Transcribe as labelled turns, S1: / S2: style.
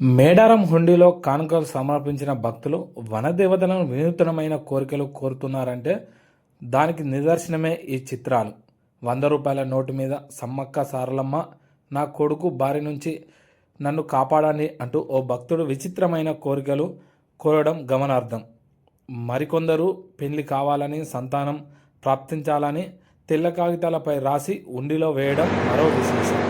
S1: మేడారం హుండీలో కానుకలు సమర్పించిన భక్తులు వనదేవతలను వినూతనమైన కోరికలు కోరుతున్నారంటే దానికి నిదర్శనమే ఈ చిత్రాలు. వంద రూపాయల నోటు మీద సమ్మక్క సారలమ్మ నా కొడుకు బారి నుంచి నన్ను కాపాడని అంటూ ఓ భక్తుడు విచిత్రమైన కోరికలు కోరడం గమనార్థం మరికొందరు పెళ్ళి కావాలని సంతానం ప్రాప్తించాలని తెల్ల కాగితాలపై రాసి ఉండిలో వేయడం మరో విశేషం.